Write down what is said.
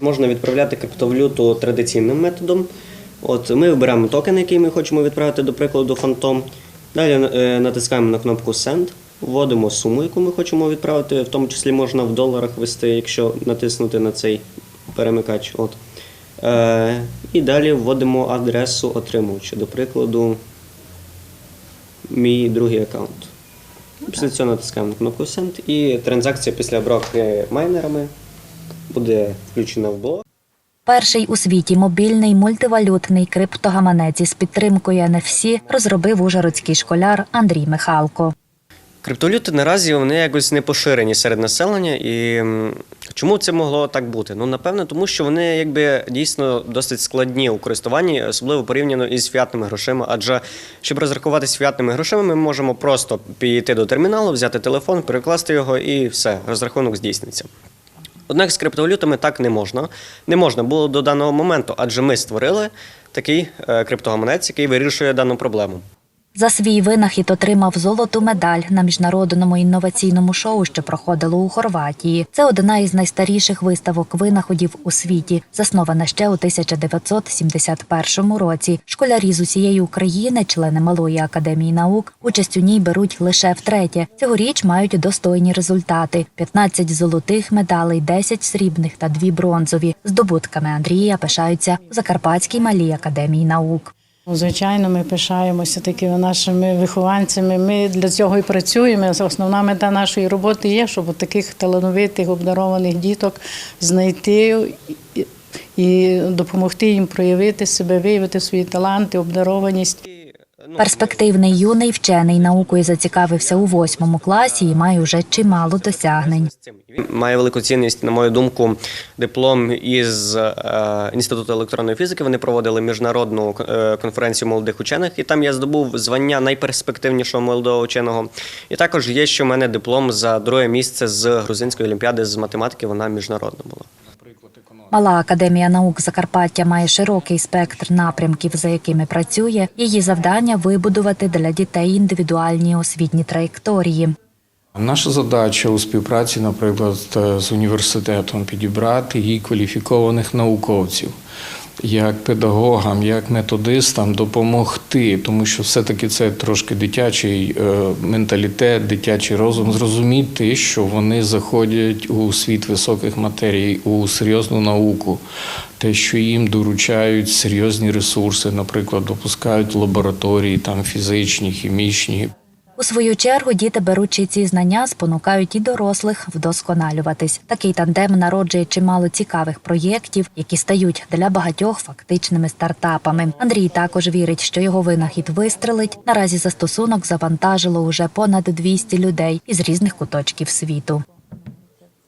Можна відправляти криптовалюту традиційним методом. От ми вибираємо токен, який ми хочемо відправити, до прикладу, Phantom. Далі е, натискаємо на кнопку Send, вводимо суму, яку ми хочемо відправити, в тому числі можна в доларах ввести, якщо натиснути на цей перемикач. От. Е, і далі вводимо адресу отримувача, до прикладу, мій другий аккаунт. Після цього натискаємо на кнопку Send і транзакція після обробки майнерами буде включена в блок. Перший у світі мобільний мультивалютний криптогаманець із підтримкою NFC розробив ужгородський школяр Андрій Михалко. Криптовалюти наразі вони якось не поширені серед населення. І чому це могло так бути? Ну, напевно, тому що вони якби дійсно досить складні у користуванні, особливо порівняно із фіатними грошима. Адже щоб розрахуватися фіатними грошима, ми можемо просто підійти до терміналу, взяти телефон, перекласти його і все, розрахунок здійсниться. Однак з криптовалютами так не можна. Не можна було до даного моменту, адже ми створили такий е, криптогаманець, який вирішує дану проблему. За свій винахід отримав золоту медаль на міжнародному інноваційному шоу, що проходило у Хорватії. Це одна із найстаріших виставок винаходів у світі, заснована ще у 1971 році. Школярі з усієї України, члени Малої академії наук, участь у ній беруть лише втретє. Цьогоріч мають достойні результати: 15 золотих медалей, 10 срібних та 2 бронзові. Здобутками Андрія пишаються у Закарпатській малій академії наук. Ну, Звичайно, ми пишаємося такими нашими вихованцями. Ми для цього і працюємо. Основна мета нашої роботи є, щоб таких талановитих, обдарованих діток знайти і- і допомогти їм проявити себе, виявити свої таланти, обдарованість. Ну, Перспективний юний вчений наукою зацікавився у восьмому класі і має вже чимало досягнень. Він Має велику цінність, на мою думку, диплом із е, Інституту електронної фізики. Вони проводили міжнародну е, конференцію молодих учених, і там я здобув звання найперспективнішого молодого ученого. І також є ще в мене диплом за друге місце з грузинської олімпіади з математики. Вона міжнародна була. Мала академія наук Закарпаття має широкий спектр напрямків, за якими працює. Її завдання вибудувати для дітей індивідуальні освітні траєкторії. Наша задача у співпраці, наприклад, з університетом підібрати їй кваліфікованих науковців, як педагогам, як методистам допомогти, тому що все-таки це трошки дитячий е, менталітет, дитячий розум, зрозуміти, що вони заходять у світ високих матерій, у серйозну науку, те, що їм доручають серйозні ресурси, наприклад, допускають лабораторії, там фізичні, хімічні. У свою чергу діти, беручи ці знання, спонукають і дорослих вдосконалюватись. Такий тандем народжує чимало цікавих проєктів, які стають для багатьох фактичними стартапами. Андрій також вірить, що його винахід вистрелить. Наразі застосунок завантажило уже понад 200 людей із різних куточків світу.